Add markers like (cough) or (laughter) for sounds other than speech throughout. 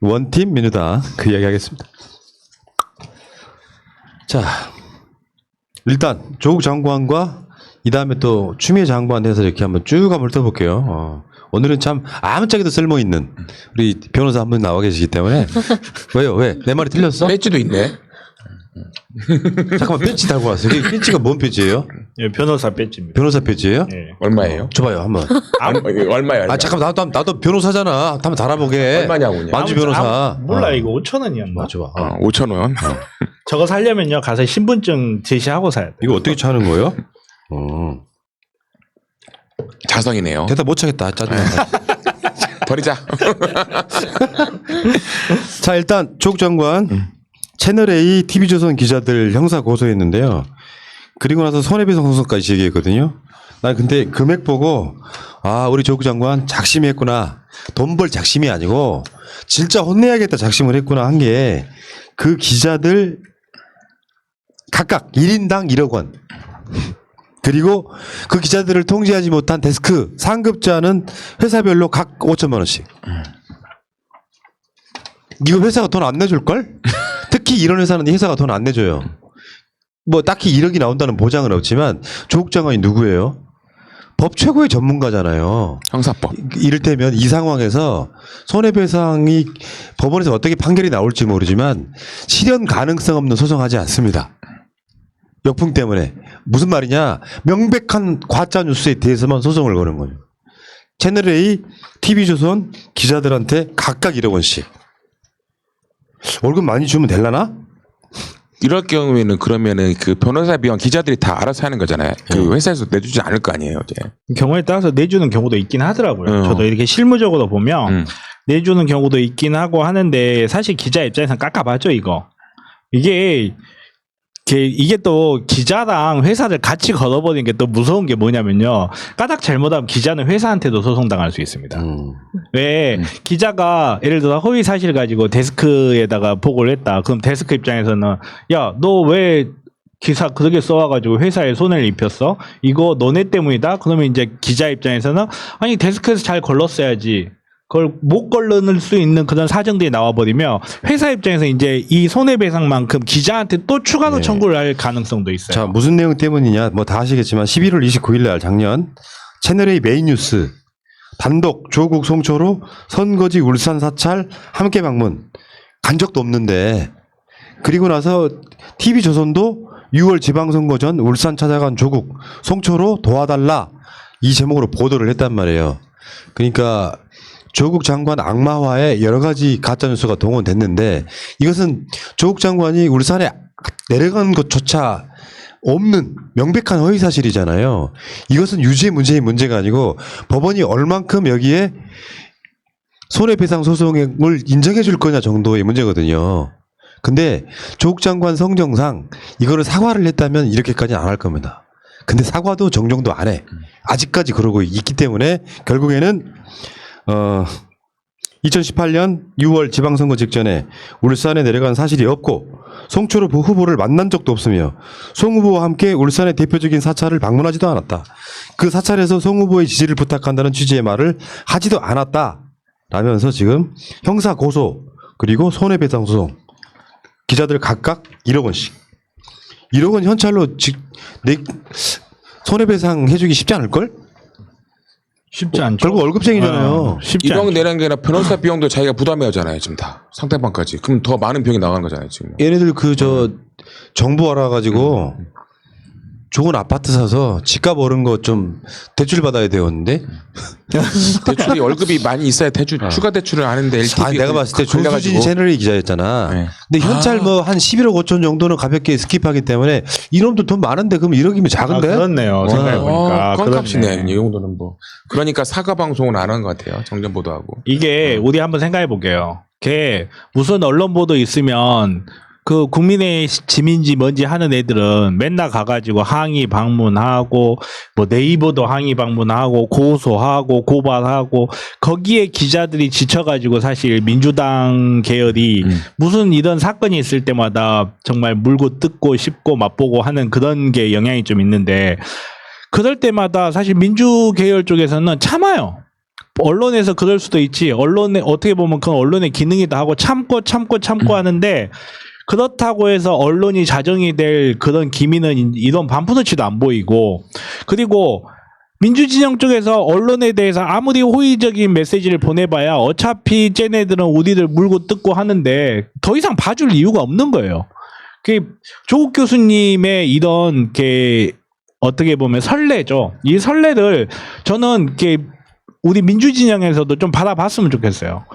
원팀 민주당 그 이야기 하겠습니다. 자, 일단 조국 장관과 이 다음에 또 추미애 장관 대해서 이렇게 한번 쭉 한번 훑어볼게요. 어, 오늘은 참 아무짝에도 쓸모 있는 우리 변호사 한 분 나와 계시기 때문에 (laughs) 왜요? 왜? 내 말이 틀렸어? 배지도 있네. 잠깐만 배지 달고 왔어요. 이게 배지가 뭔 배지예요? 예, 변호사 배지입니다. 변호사 배지예요? 예. 얼마예요? 줘봐요 한번. 얼마- 얼마야? 얼마? 아 잠깐 나도 나도 변호사잖아. 한번 달아보게. 얼마냐고요? 만주 아무- 변호사. 아무- 몰라 어. 이거 5천 원이었나? 맞아. 어. 어, 5천 원. 저거 살려면요 가서 신분증 제시하고 사야 돼. 이거 어떻게 차는 거예요? 어. 자성이네요. 대답 못 차겠다. 짜증나. (laughs) 버리자. (laughs) 자 일단 조국 장관 채널 A TV조선 기자들 형사 고소했는데요. 그리고 나서 손해배상 소송까지 제기했거든요. 난 근데 금액 보고 아 우리 조국 장관 작심이 했구나. 돈 벌 작심이 아니고 진짜 혼내야겠다 작심을 했구나 한 게 그 기자들 각각 1인당 1억 원. 그리고 그 기자들을 통제하지 못한 데스크 상급자는 회사별로 각 5천만 원씩. 이거 회사가 돈 안 내줄 걸? 특히 이런 회사는 이 회사가 돈 안 내줘요. 뭐 딱히 1억이 나온다는 보장은 없지만 조국 장관이 누구예요? 법 최고의 전문가잖아요. 형사법. 이를테면 이 상황에서 손해배상이 법원에서 어떻게 판결이 나올지 모르지만 실현 가능성 없는 소송하지 않습니다. 역풍 때문에 무슨 말이냐 명백한 과짜 뉴스에 대해서만 소송을 거는 거예요. 채널 A, TV조선 기자들한테 각각 1억 원씩 월급 많이 주면 될라나? 이럴 경우에는 그러면은 그 변호사 비용 기자들이 다 알아서 하는 거잖아요. 그 회사에서 내주지 않을 거 아니에요, 이제. 경우에 따라서 내주는 경우도 있긴 하더라고요. 어. 저도 이렇게 실무적으로 보면 음. 내주는 경우도 있긴 하고 하는데 사실 기자 입장에서 깝깝하죠 이거. 이게 이게, 또 기자랑 회사를 같이 걸어버리는 게 또 무서운 게 뭐냐면요. 까닥 잘못하면 기자는 회사한테도 소송당할 수 있습니다. 음. 왜 음. 기자가 예를 들어 허위 사실 가지고 데스크에다가 보고를 했다. 그럼 데스크 입장에서는 야 너 왜 기사 그렇게 써와가지고 회사에 손해를 입혔어? 이거 너네 때문이다. 그러면 이제 기자 입장에서는 아니 데스크에서 잘 걸렀어야지. 그걸 못 걸러낼 수 있는 그런 사정들이 나와버리면 회사 입장에서 이제 이 손해배상만큼 기자한테 또 추가로 네. 청구를 할 가능성도 있어요. 자, 무슨 내용 때문이냐? 뭐 다 아시겠지만 11월 29일 날 작년 채널A 메인 뉴스 단독 조국 송초로 선거지 울산 사찰 함께 방문 간 적도 없는데 그리고 나서 TV조선도 6월 지방선거 전 울산 찾아간 조국 송초로 도와달라 이 제목으로 보도를 했단 말이에요. 그러니까 조국 장관 악마화에 여러 가지 가짜 뉴스가 동원됐는데 이것은 조국 장관이 울산에 내려간 것조차 없는 명백한 허위 사실이잖아요. 이것은 유죄 문제의 문제가 아니고 법원이 얼만큼 여기에 손해배상 소송을 인정해 줄 거냐 정도의 문제거든요. 근데 조국 장관 성정상 이거를 사과를 했다면 이렇게까지 안 할 겁니다. 근데 사과도 정정도 안 해. 아직까지 그러고 있기 때문에 결국에는 어 2018년 6월 지방선거 직전에 울산에 내려간 사실이 없고 송초로 후보를 만난 적도 없으며 송 후보와 함께 울산의 대표적인 사찰을 방문하지도 않았다. 그 사찰에서 송 후보의 지지를 부탁한다는 취지의 말을 하지도 않았다. 라면서 지금 형사 고소 그리고 손해배상 소송 기자들 각각 1억 원씩 1억 원 현찰로 직, 내, 손해배상 해주기 쉽지 않을걸? 쉽지 않죠. 결국 월급쟁이잖아요. 어, 쉽지 1억 않죠. 내는 게 아니라 변호사 비용도 자기가 부담해야 하잖아요, 지금 다. 상대방까지. 그럼 더 많은 비용이 나가는 거잖아요, 지금. 얘네들 그 저 정보 알아가지고 좋은 아파트 사서 집값 오른 거 좀 대출 받아야 되었는데 (laughs) 대출이 월급이 많이 있어야 대출, 추가 대출을 하는데 LTV. 아 내가 봤을 때 조수진 채널의 기자였잖아. 네. 근데 현찰 아. 뭐한 11억 5천 정도는 가볍게 스킵하기 때문에 이놈도 돈 많은데 그럼 1억이면 아, 작은데? 그렇네요. 생각해 보니까. 어, 껌값이네. 그렇네. 이 정도는 뭐. 그러니까 사과 방송은 안 한 것 같아요. 정전 보도하고. 이게 우리 한번 생각해 볼게요. 걔 무슨 언론 보도 있으면 그 국민의 지민지 뭔지 하는 애들은 맨날 가가지고 항의 방문하고 뭐 네이버도 항의 방문하고 고소하고 고발하고 거기에 기자들이 지쳐가지고 사실 민주당 계열이 음. 무슨 이런 사건이 있을 때마다 정말 물고 뜯고 씹고 맛보고 하는 그런 게 영향이 좀 있는데 그럴 때마다 사실 민주 계열 쪽에서는 참아요. 언론에서 그럴 수도 있지. 언론에 어떻게 보면 그건 언론의 기능이다 하고 참고 참고 참고 하는데 그렇다고 해서 언론이 자정이 될 그런 기미는 이런 반푸너치도 안 보이고 그리고 민주진영 쪽에서 언론에 대해서 아무리 호의적인 메시지를 보내봐야 어차피 쟤네들은 우리를 물고 뜯고 하는데 더 이상 봐줄 이유가 없는 거예요. 그 조국 교수님의 이런 게 어떻게 보면 설레죠. 이 설레를 저는 이렇게 우리 민주진영에서도 좀 받아봤으면 좋겠어요.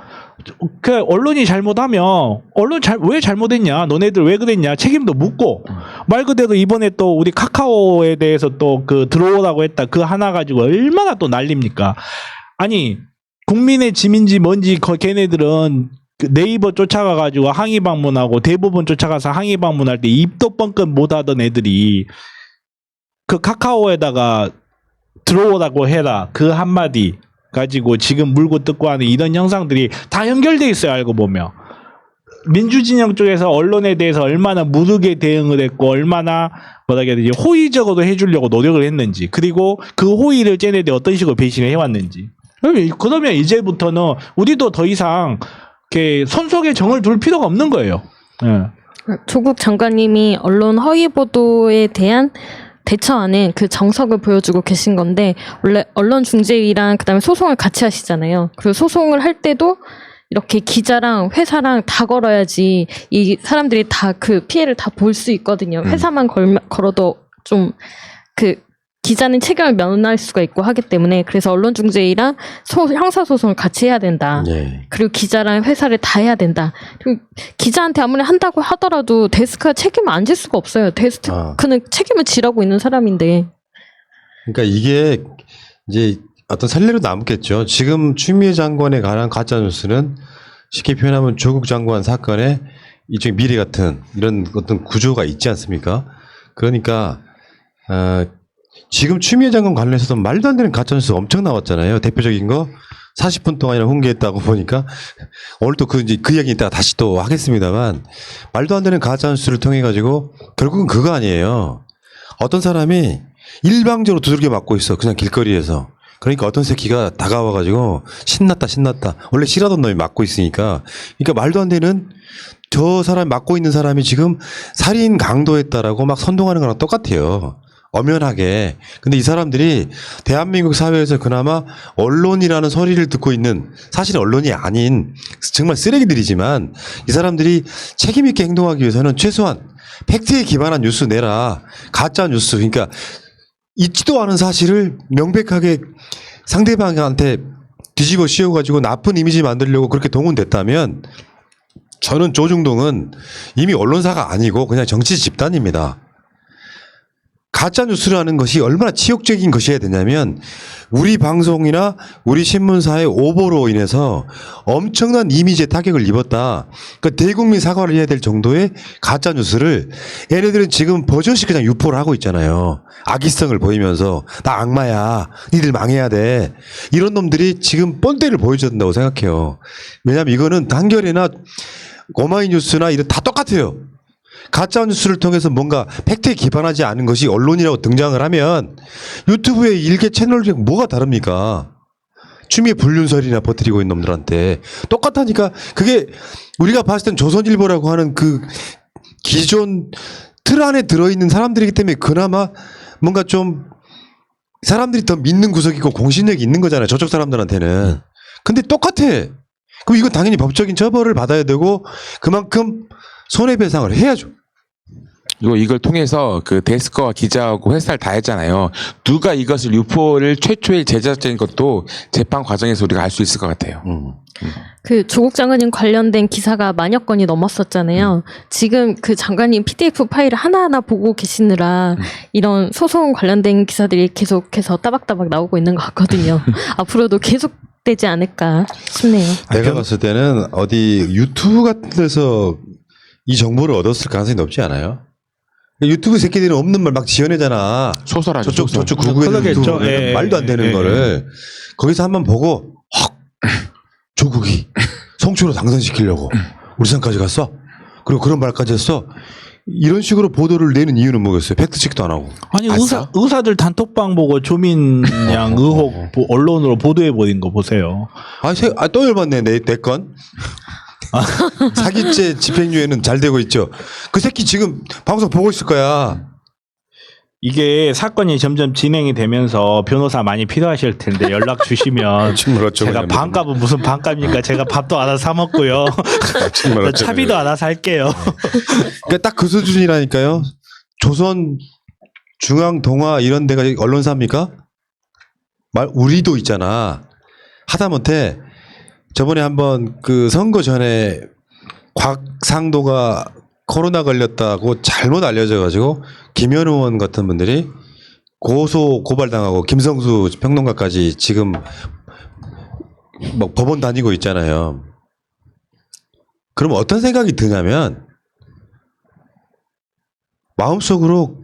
그 언론이 잘못하면 언론 잘 왜 잘못했냐? 너네들 왜 그랬냐? 책임도 묻고 말 그대로 이번에 또 우리 카카오에 대해서 또 그 들어오라고 했다. 그 하나 가지고 얼마나 또 난립니까? 아니 국민의 짐인지 뭔지 거 걔네들은 그 네이버 쫓아가 가지고 항의 방문하고 대법원 쫓아가서 항의 방문할 때 입도 뻥끗 못하던 애들이 그 카카오에다가 들어오라고 해라. 그 한마디 가지고 지금 물고 뜯고 하는 이런 형상들이 다 연결돼 있어요 알고 보면 민주진영 쪽에서 언론에 대해서 얼마나 무르게 대응을 했고 얼마나 뭐라 해야 되지 호의적으로 해주려고 노력을 했는지 그리고 그 호의를 쟤네들이 어떤 식으로 배신을 해왔는지 그러면 이제부터는 우리도 더 이상 이렇게 손속에 정을 둘 필요가 없는 거예요. 예. 조국 장관님이 언론 허위 보도에 대한 대처하는 그 정석을 보여주고 계신 건데 원래 언론 중재위랑 그다음에 소송을 같이 하시잖아요. 그 소송을 할 때도 이렇게 기자랑 회사랑 다 걸어야지 이 사람들이 다 그 피해를 다 볼 수 있거든요. 회사만 걸, 걸어도 좀 그 기자는 책임을 면할 수가 있고 하기 때문에 그래서 언론중재위랑 소, 형사소송을 같이 해야 된다. 예. 그리고 기자랑 회사를 다 해야 된다. 그리고 기자한테 아무리 한다고 하더라도 데스크가 책임을 안 질 수가 없어요. 아. 데스크는 책임을 지라고 있는 사람인데. 그러니까 이게 이제 어떤 선례로 남겠죠. 지금 추미애 장관에 관한 가짜 뉴스는 쉽게 표현하면 조국 장관 사건의 일종의 미래 같은 이런 어떤 구조가 있지 않습니까? 그러니까 어, 지금 추미애 장관 관련해서도 말도 안 되는 가짜 뉴스 엄청 나왔잖아요. 대표적인 거 40분 동안이나 홍계했다고 보니까 오늘 또 그 이제 그 얘기 이따 다시 또 하겠습니다만 말도 안 되는 가짜 뉴스를 통해 가지고 결국은 그거 아니에요. 어떤 사람이 일방적으로 두들겨 맞고 있어. 그냥 길거리에서. 그러니까 어떤 새끼가 다가와 가지고 신났다 신났다. 원래 싫어하던 놈이 맞고 있으니까. 그러니까 말도 안 되는 저 사람 맞고 있는 사람이 지금 살인 강도했다라고 막 선동하는 거랑 똑같아요. 엄연하게. 근데 이 사람들이 대한민국 사회에서 그나마 언론이라는 소리를 듣고 있는 사실 언론이 아닌 정말 쓰레기들이지만 이 사람들이 책임있게 행동하기 위해서는 최소한 팩트에 기반한 뉴스 내라. 가짜 뉴스. 그러니까 있지도 않은 사실을 명백하게 상대방한테 뒤집어 씌워가지고 나쁜 이미지 만들려고 그렇게 동원됐다면 저는 조중동은 이미 언론사가 아니고 그냥 정치 집단입니다. 가짜 뉴스라는 것이 얼마나 치욕적인 것이어야 되냐면 우리 방송이나 우리 신문사의 오보로 인해서 엄청난 이미지에 타격을 입었다. 그러니까 대국민 사과를 해야 될 정도의 가짜 뉴스를 얘네들은 지금 버젓이 그냥 유포를 하고 있잖아요. 악의성을 보이면서 나 악마야. 니들 망해야 돼. 이런 놈들이 지금 뻔때를 보여준다고 생각해요. 왜냐하면 이거는 단결이나 오마이뉴스나 이런 다 똑같아요. 가짜 뉴스를 통해서 뭔가 팩트에 기반하지 않은 것이 언론이라고 등장을 하면 유튜브의 일개 채널이랑 뭐가 다릅니까? 추미애 불륜설이나 퍼뜨리고 있는 놈들한테. 똑같다니까 그게 우리가 봤을 땐 조선일보라고 하는 그 기존 틀 안에 들어있는 사람들이기 때문에 그나마 뭔가 좀 사람들이 더 믿는 구석이고 공신력이 있는 거잖아요 저쪽 사람들한테는. 근데 똑같아. 그럼 이건 당연히 법적인 처벌을 받아야 되고 그만큼 손해배상을 해야죠 그리고 이걸 통해서 그 데스크와 기자하고 회사를 다 했잖아요. 누가 이것을 유포를 최초의 제작자인 것도 재판 과정에서 우리가 알 수 있을 것 같아요. 음. 그 조국 장관님 관련된 기사가 만여 건이 넘었었잖아요. 지금 그 장관님 PDF 파일을 하나하나 보고 계시느라 이런 소송 관련된 기사들이 계속해서 따박따박 나오고 있는 것 같거든요. (laughs) 앞으로도 계속 되지 않을까 싶네요. 내가 봤을 때는 어디 유튜브 같은 데서 이 정보를 얻었을 가능성이 높지 않아요? 유튜브 새끼들은 없는 말 막 지어내잖아. 소설하죠. 저쪽 소설. 저쪽 구구에 그러겠죠. 유튜브 예, 예, 말도 안 되는 예, 거를 거기서 한번 보고 헉 (laughs) 조국이 송초로 당선시키려고 울산까지 갔어. 그리고 그런 말까지 했어. 이런 식으로 보도를 내는 이유는 뭐겠어요? 팩트체크도 안 하고. 아니? 의사 의사들 단톡방 보고 조민 양 (laughs) 의혹 보- 언론으로 보도해 버린 거 보세요. 아, 세, 아, 또 열받네, 내, 내 건. 사기죄 집행유예는 잘 되고 있죠. 그 새끼 지금 방송 보고 있을 거야. 이게 사건이 점점 진행이 되면서 변호사 많이 필요하실 텐데 연락 주시면 (laughs) 어쩌고 제가 반값은 무슨 반값입니까? 제가 밥도 알아서 사 먹고요. (laughs) 정말 차비도 알아서 할게요. (laughs) 그러니까 딱 그 수준이라니까요. 조선 중앙 동아 이런 데가 언론사입니까? 말 우리도 있잖아. 하다못해 저번에 한번 그 선거 전에 곽상도가 코로나 걸렸다고 잘못 알려져 가지고 김현 의원 같은 분들이 고소 고발당하고 김성수 평론가까지 지금 뭐 법원 다니고 있잖아요. 그럼 어떤 생각이 드냐면 마음속으로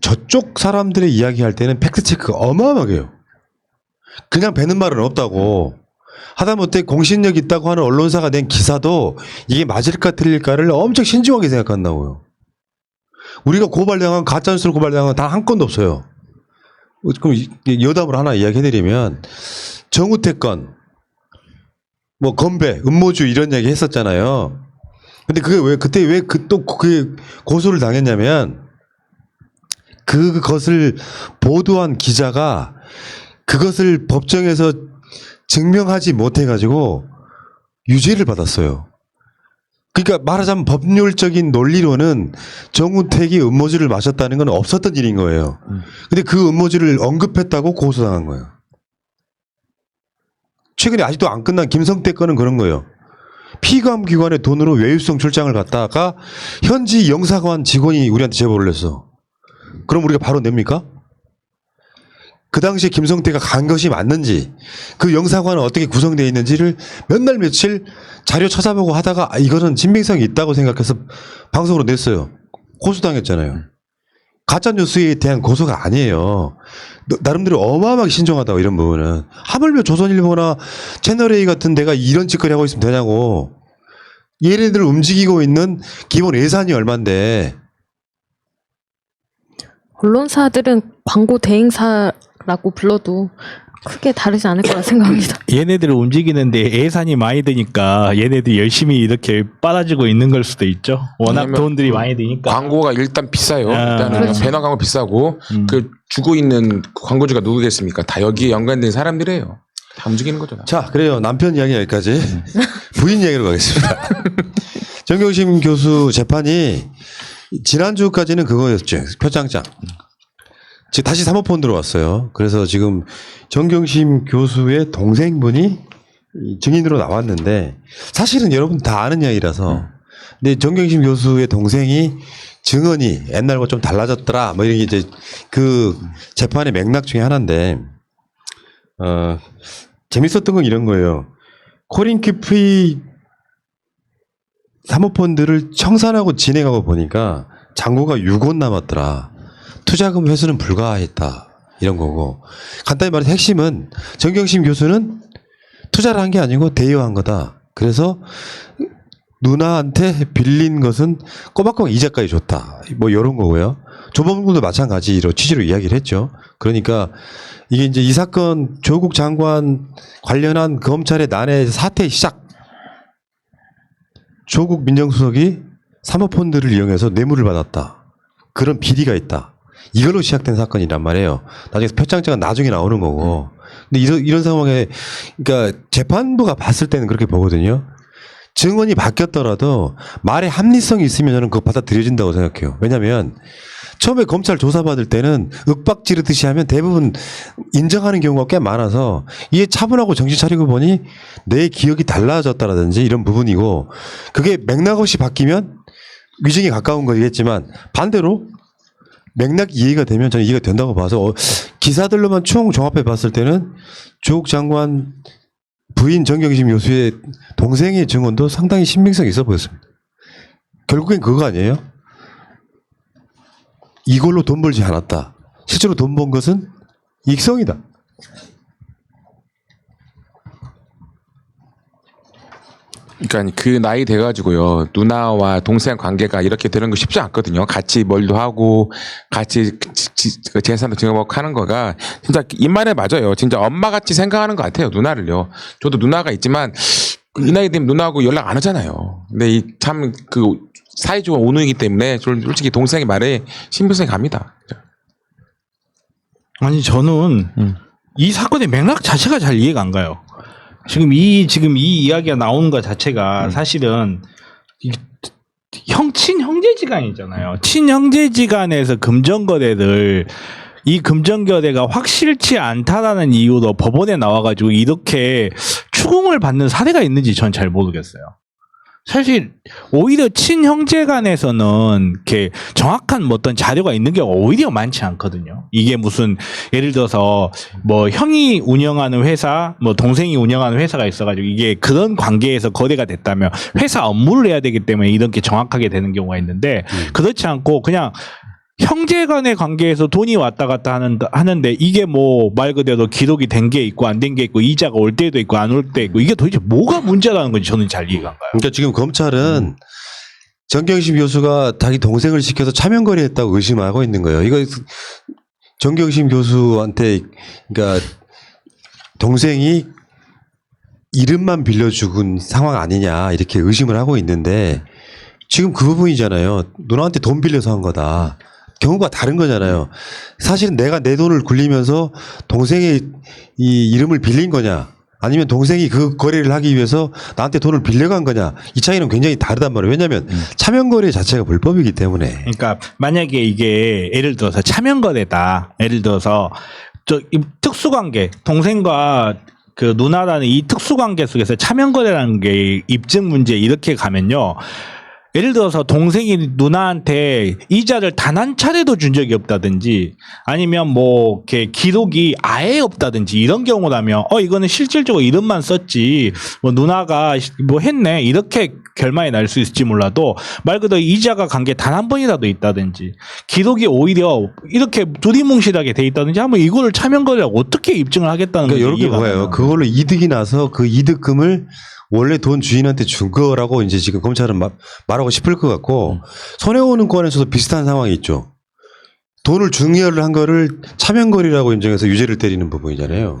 저쪽 사람들의 이야기할 때는 팩트 체크가 어마어마해요. 그냥 배는 말은 없다고. 하다못해 공신력 있다고 하는 언론사가 낸 기사도 이게 맞을까 틀릴까를 엄청 신중하게 생각한다고요. 우리가 고발당한 가짜뉴스로 고발당한 단 한 건도 없어요. 그럼 이- 여담을 하나 이야기해드리면 정우택 건, 뭐 건배, 음모주 이런 이야기 했었잖아요. 근데 그게 왜 그때 왜 그 또 그 고소를 당했냐면 그것을 보도한 기자가 그것을 법정에서 증명하지 못해 가지고 유죄를 받았어요. 그러니까 말하자면 법률적인 논리로는 정우택이 음모주를 마셨다는 건 없었던 일인 거예요. 근데 그 음모주를 언급했다고 고소당한 거예요. 최근에 아직도 안 끝난 김성태 건은 그런 거예요. 피감 기관의 돈으로 외유성 출장을 갔다가 현지 영사관 직원이 우리한테 제보를 했어. 그럼 우리가 바로 냅니까? 그 당시에 김성태가 간 것이 맞는지 그 영사관은 어떻게 구성되어 있는지를 몇 날 며칠 자료 찾아보고 하다가 아, 이거는 진빙성이 있다고 생각해서 방송으로 냈어요. 고소당했잖아요. 가짜 뉴스에 대한 고소가 아니에요. 너- 나름대로 어마어마하게 신중하다고 이런 부분은 하물며 조선일보나 채널A 같은 데가 이런 짓거리 하고 있으면 되냐고. 얘네들 움직이고 있는 기본 예산이 얼만데 언론사들은 광고 대행사 라고 불러도 크게 다르지 않을 거라 생각합니다. (laughs) 얘네들을 움직이는데 예산이 많이 드니까 얘네들이 열심히 이렇게 빨아주고 있는 걸 수도 있죠. 워낙 왜냐면 돈들이 많이 드니까. 광고가 일단 비싸요. 아, 일단은 그렇죠. 배너 광고 비싸고 음. 그 주고 있는 그 광고주가 누구겠습니까? 다 여기에 연관된 사람들이에요. 다 움직이는 거죠. 다. 자, 그래요. 남편 이야기 여기까지. (laughs) 부인 이야기로 가겠습니다. 정경심 교수 재판이 지난주까지는 그거였죠. 표창장. 지금 다시 사모펀 들어왔어요. 그래서 지금 정경심 교수의 동생분이 이 증인으로 나왔는데 사실은 여러분 다 아는 이야기라서 근데 정경심 교수의 동생이 증언이 옛날과 좀 달라졌더라 뭐 이런 게 이제 그 재판의 맥락 중에 하나인데 어 재밌었던 건 이런 거예요. 코린 키프의 사모펀드를 청산하고 진행하고 보니까 잔고가 6원 남았더라. 투자금 회수는 불가했다. 이런 거고. 간단히 말해서 핵심은 정경심 교수는 투자를 한 게 아니고 대여한 거다. 그래서 누나한테 빌린 것은 꼬박꼬박 이자까지 줬다. 뭐 이런 거고요. 조범군도 마찬가지로 취지로 이야기를 했죠. 그러니까 이게 이제 이 사건 조국 장관 관련한 검찰의 난해 사태 시작. 조국 민정수석이 사모펀드를 이용해서 뇌물을 받았다. 그런 비리가 있다. 이걸로 시작된 사건이란 말이에요. 나중에 표창장은 나중에 나오는 거고. 근데 이런, 이런 상황에, 그러니까 재판부가 봤을 때는 그렇게 보거든요. 증언이 바뀌었더라도 말의 합리성이 있으면 저는 그거 받아들여진다고 생각해요. 왜냐면 처음에 검찰 조사받을 때는 윽박 지르듯이 하면 대부분 인정하는 경우가 꽤 많아서 이게 차분하고 정신 차리고 보니 내 기억이 달라졌다라든지 이런 부분이고 그게 맥락 없이 바뀌면 위증에 가까운 거겠지만 반대로 맥락 이해가 되면 저는 이해가 된다고 봐서 어, 기사들로만 총 종합해 봤을 때는 조국 장관 부인 정경심 교수의 동생의 증언도 상당히 신빙성이 있어 보였습니다. 결국엔 그거 아니에요? 이걸로 돈 벌지 않았다. 실제로 돈 번 것은 익성이다. 그러니까 그 나이 돼가지고요 누나와 동생 관계가 이렇게 되는 거 쉽지 않거든요. 같이 뭘도 하고 같이 지- 지- 그 재산도 증여하는 거가 진짜 입만에 맞아요. 진짜 엄마 같이 생각하는 것 같아요 누나를요. 저도 누나가 있지만 그이 나이 되면 누나하고 연락 안 하잖아요. 근데 이참그 사이 좋은 오누이기 때문에 솔직히 동생의 말에 신빙성이 갑니다. 아니 저는 음. 이 사건의 맥락 자체가 잘 이해가 안 가요. 지금 이 지금 이 이야기가 나오는 것 자체가 음. 사실은 이 형 친 형제지간이잖아요. 친 형제지간에서 금전거래를 이 금전거래가 확실치 않다라는 이유로 법원에 나와가지고 이렇게 추궁을 받는 사례가 있는지 전 잘 모르겠어요. 사실 오히려 친형제 간에서는 이렇게 정확한 뭐 어떤 자료가 있는 게 오히려 많지 않거든요. 이게 무슨 예를 들어서 뭐 형이 운영하는 회사, 뭐 동생이 운영하는 회사가 있어가지고 이게 그런 관계에서 거래가 됐다면 회사 업무를 해야 되기 때문에 이렇게 정확하게 되는 경우가 있는데 그렇지 않고 그냥 형제 간의 관계에서 돈이 왔다 갔다 하는, 하는데 이게 뭐 말 그대로 기록이 된 게 있고 안 된 게 있고 이자가 올 때도 있고 안 올 때 있고 이게 도대체 뭐가 문제라는 건지 저는 잘 이해가 안 가요. 그러니까 지금 검찰은 정경심 교수가 자기 동생을 시켜서 차명거래 했다고 의심하고 있는 거예요. 이거 정경심 교수한테 그러니까 동생이 이름만 빌려 죽은 상황 아니냐 이렇게 의심을 하고 있는데 지금 그 부분이잖아요. 누나한테 돈 빌려서 한 거다. 경우가 다른 거잖아요. 사실은 내가 내 돈을 굴리면서 동생의 이 이름을 빌린 거냐 아니면 동생이 그 거래를 하기 위해서 나한테 돈을 빌려간 거냐 이 차이는 굉장히 다르단 말이에요. 왜냐하면 차명 거래 자체가 불법이기 때문에 그러니까 만약에 이게 예를 들어서 차명 거래다. 예를 들어서 저이 특수관계 동생과 그 누나라는 이 특수관계 속에서 차명 거래라는 게 입증 문제 이렇게 가면요. 예를 들어서 동생이 누나한테 이자를 단 한 차례도 준 적이 없다든지 아니면 뭐 이렇게 기록이 아예 없다든지 이런 경우라면 어 이거는 실질적으로 이름만 썼지 뭐 누나가 뭐 했네 이렇게 결말이 날 수 있을지 몰라도 말 그대로 이자가 간 게 단 한 번이라도 있다든지 기록이 오히려 이렇게 두리뭉실하게 돼 있다든지 하면 이거를 차명거래라고 어떻게 입증을 하겠다는 그러니까 이렇게. 가요. 그걸로 이득이 나서 그 이득금을 원래 돈 주인한테 준 거라고 이제 지금 검찰은 마- 말하고 싶을 것 같고 손해보는 건에서도 비슷한 상황이 있죠. 돈을 중요를 한 거를 차명거리라고 인정해서 유죄를 때리는 부분이잖아요.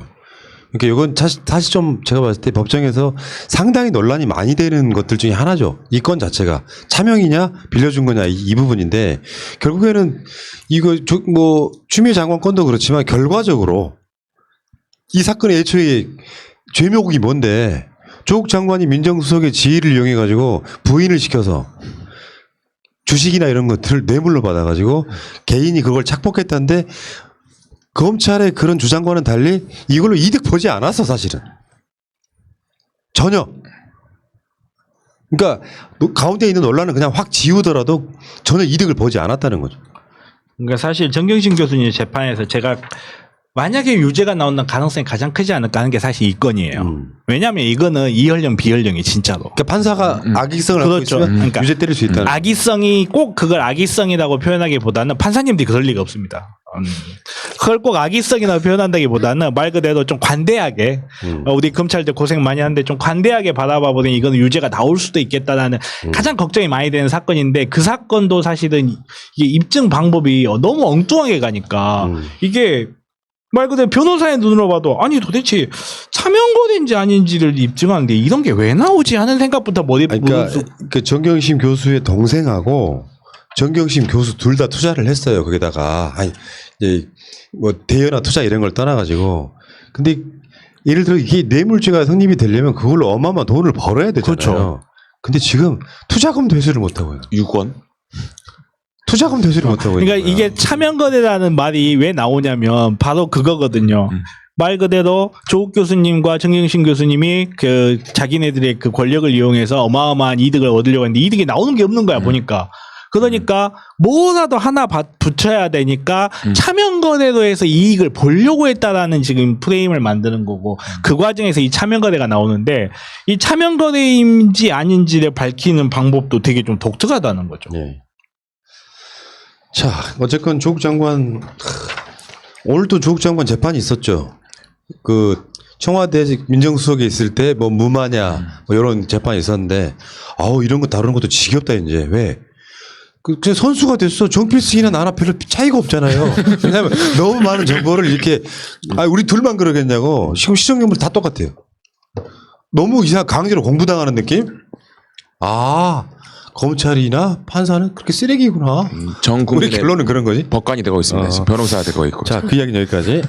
그러니까 이건 사실, 사실 좀 제가 봤을 때 법정에서 상당히 논란이 많이 되는 것들 중에 하나죠. 이 건 자체가 차명이냐 빌려준 거냐 이, 이 부분인데 결국에는 이거 조- 뭐 추미애 장관 건도 그렇지만 결과적으로 이 사건의 애초에 죄명이 뭔데 조국 장관이 민정수석의 지위를 이용해 가지고 부인을 시켜서 주식이나 이런 것들을 뇌물로 받아가지고 개인이 그걸 착복했다는데 검찰의 그런 주장과는 달리 이걸로 이득 보지 않았어 사실은 전혀 그러니까 노- 가운데 있는 논란은 그냥 확 지우더라도 전혀 이득을 보지 않았다는 거죠. 그러니까 사실 정경심 교수님 재판에서 제가 만약에 유죄가 나오는 가능성이 가장 크지 않을까 하는 게 사실 이 건이에요. 음. 왜냐하면 이거는 이혈령 비혈령이 진짜로. 그러니까 판사가 악의성을 갖고 그렇죠. 있으면 그러니까 유죄 때릴 수 있다는 거죠. 악의성이 꼭 그걸 악의성이라고 표현하기보다는 판사님들이 그럴 리가 없습니다. 음. 그걸 꼭 악의성이라고 표현한다기보다는 말 그대로 좀 관대하게 음. 어, 우리 검찰들 고생 많이 하는데 좀 관대하게 바라봐 보니 이거는 유죄가 나올 수도 있겠다라는 음. 가장 걱정이 많이 되는 사건인데 그 사건도 사실은 이게 입증 방법이 너무 엉뚱하게 가니까 음. 이게 말 그대로 변호사의 눈으로 봐도 아니 도대체 차명거래인지 아닌지를 입증하는데 이런 게 왜 나오지 하는 생각부터 머리 그러니까 무슨 그 정경심 교수의 동생하고 정경심 교수 둘 다 투자를 했어요. 거기다가 아니 이제 뭐 대여나 투자 이런 걸 떠나가지고 근데 예를 들어 이게 뇌물죄가 성립이 되려면 그걸로 어마어마한 돈을 벌어야 되잖아요. 그렇죠. 근데 지금 투자금 대수를 못 하고요. 6원. 투자금 대수를 못 하고 그러니까 있는 거야. 이게 차명거래라는 말이 왜 나오냐면 바로 그거거든요. 음. 말 그대로 조국 교수님과 정경심 교수님이 그 자기네들의 그 권력을 이용해서 어마어마한 이득을 얻으려고 했는데 이득이 나오는 게 없는 거야 음. 보니까. 그러니까 뭐라도 하나 받- 붙여야 되니까 음. 차명거래로 해서 이익을 보려고 했다라는 지금 프레임을 만드는 거고 음. 그 과정에서 이 차명거래가 나오는데 이 차명거래인지 아닌지를 밝히는 방법도 되게 좀 독특하다는 거죠. 예. 자, 어쨌건 조국 장관 하, 오늘도 조국 장관 재판이 있었죠. 그 청와대 민정수석에 있을 때 뭐 무마냐 뭐 이런 재판이 있었는데 아우 이런 거 다루는 것도 지겹다 이제 왜? 그, 그 선수가 됐어. 정필승이나 나나 별로 차이가 없잖아요. (laughs) 왜냐면 너무 많은 정보를 이렇게 아 우리 둘만 그러겠냐고. 지금 시청률 다 똑같아요. 너무 이상 강제로 공부당하는 느낌? 아 검찰이나 판사는 그렇게 쓰레기구나. 전 우리 국민의 결론은 그런 거지. 법관이 되고 있습니다. 어. 지금 변호사가 되고 있고. 자, 그 이야기는 여기까지.